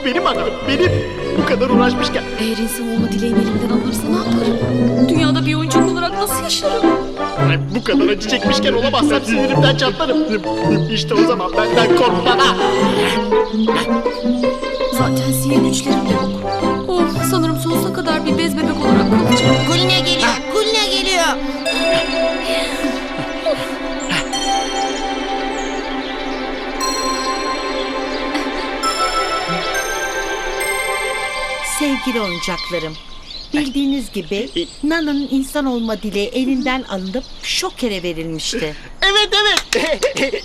Bu benim hakkım, benim. Bu kadar uğraşmışken. Eğer insan olma dileğini elimden alırsa ne yaparım? Dünyada bir oyuncak olarak nasıl yaşarım? Bu kadar acı çekmişken olamazsam sinirimden çatlarım. İşte o zaman benden korkmana. Zaten sihir güçlerim de yok. Oh sanırım sonsuza kadar bir bez bebek olarak kalacağım. Kulina geliyor. Kulina geliyor. Sevgili oyuncaklarım, bildiğiniz gibi Nana'nın insan olma dileği elinden alınıp şokere verilmişti. Evet evet.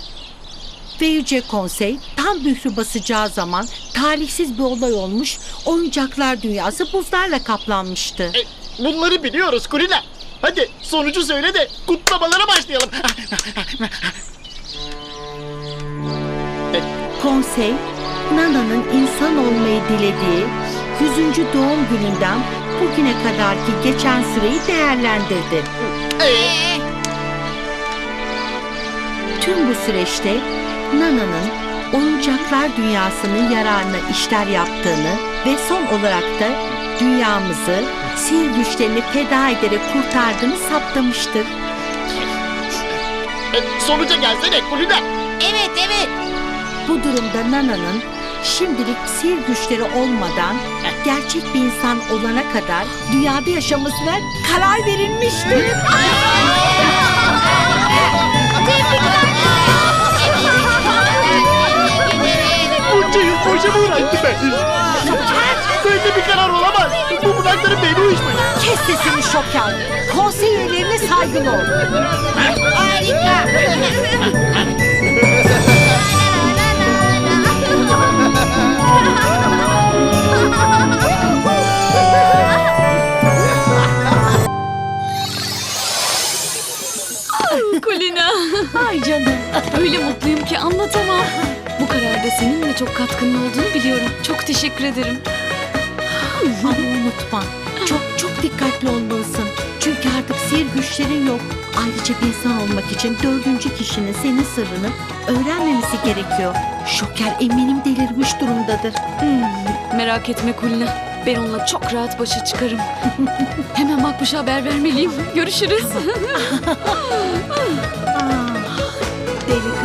Ve Yüce Konsey tam mührü basacağı zaman talihsiz bir olay olmuş, oyuncaklar dünyası buzlarla kaplanmıştı. E, Bunları biliyoruz Kulina. Hadi sonucu söyle de kutlamalara başlayalım. Konsey, Nana'nın insan olmayı dilediği 100. doğum gününden bugüne kadarki geçen süreyi değerlendirdi. Tüm bu süreçte Nana'nın oyuncaklar dünyasının yararına işler yaptığını ve son olarak da dünyamızı sihir güçlerini feda ederek kurtardığını saptamıştır. e, sonuca gelsene Kulina. Evet evet. Bu durumda Nana'nın şimdilik sihir güçleri olmadan gerçek bir insan olana kadar dünyada yaşamasına karar verilmiştir. Bunca yıl boşa uğraştım ben? Böyle bir karar olamaz. Bu budakların beni uyuşmayın. Kes sesini şoker. Konsey üyelerine saygılı ol. Harika. Öyle mutluyum ki anlatamam. Bu kararda senin de çok katkının olduğunu biliyorum. Çok teşekkür ederim. Ama unutma. Çok çok dikkatli olmalısın. Çünkü artık sihir güçlerin yok. Ayrıca bir insan olmak için dördüncü kişinin senin sırrını öğrenmemesi gerekiyor. Şoker eminim delirmiş durumdadır. Hmm, merak etme Kulina. Ben onunla çok rahat başa çıkarım. Hemen Makbuş'a haber vermeliyim. Görüşürüz.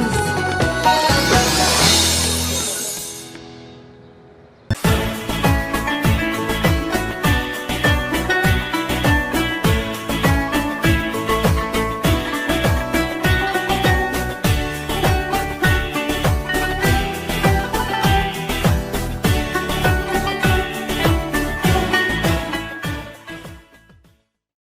нас.